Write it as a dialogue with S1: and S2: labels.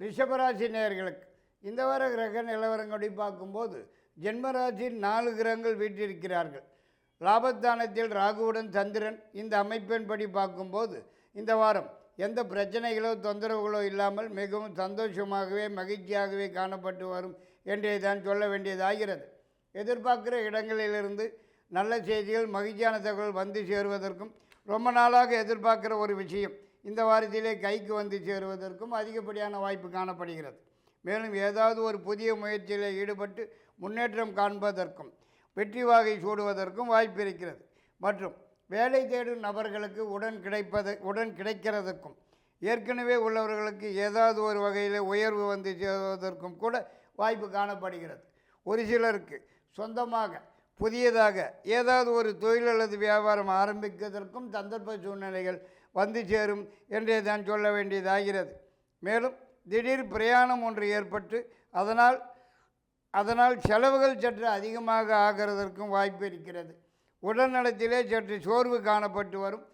S1: ரிஷபராசி நேர்களுக்கு இந்த வார கிரக நிலவரங்களை பார்க்கும்போது ஜென்மராசியில் நாலு கிரகங்கள் வீற்றிருக்கிறார்கள். லாபத்தானத்தில் ராகுவுடன் சந்திரன் இந்த அமைப்பின்படி பார்க்கும்போது இந்த வாரம் எந்த பிரச்சனைகளோ தொந்தரவுகளோ இல்லாமல் மிகவும் சந்தோஷமாகவே மகிழ்ச்சியாகவே காணப்பட்டு வரும் என்றே தான் சொல்ல வேண்டியதாகிறது. எதிர்பார்க்கிற இடங்களிலிருந்து நல்ல செய்திகள் மகிழ்ச்சியான தகவல் வந்து சேருவதற்கும் ரொம்ப நாளாக எதிர்பார்க்கிற ஒரு விஷயம் இந்த வாரத்திலே கைக்கு வந்து சேருவதற்கும் அதிகப்படியான வாய்ப்பு காணப்படுகிறது. மேலும் ஏதாவது ஒரு புதிய முயற்சியில் ஈடுபட்டு முன்னேற்றம் காண்பதற்கும் வெற்றி வாகை சூடுவதற்கும் வாய்ப்பு இருக்கிறது. மற்றும் வேலை தேடும் நபர்களுக்கு உடன் கிடைப்பது உடன் கிடைக்கிறதுக்கும் ஏற்கனவே உள்ளவர்களுக்கு ஏதாவது ஒரு வகையில் உயர்வு வந்து சேருவதற்கும் கூட வாய்ப்பு காணப்படுகிறது. ஒரு சிலருக்கு சொந்தமாக புதியதாக ஏதாவது ஒரு தொழில் அல்லது வியாபாரம் ஆரம்பிப்பதற்கும் சந்தர்ப்ப சூழ்நிலைகள் வந்து சேரும் என்றே தான் சொல்ல வேண்டியதாகிறது. மேலும் திடீர் பிரயாணம் ஒன்று ஏற்பட்டு அதனால் அதனால் செலவுகள் சற்று அதிகமாக ஆகிறதற்கும் வாய்ப்பு இருக்கிறது. உடல்நலத்திலே சற்று சோர்வு காணப்பட்டு வரும்.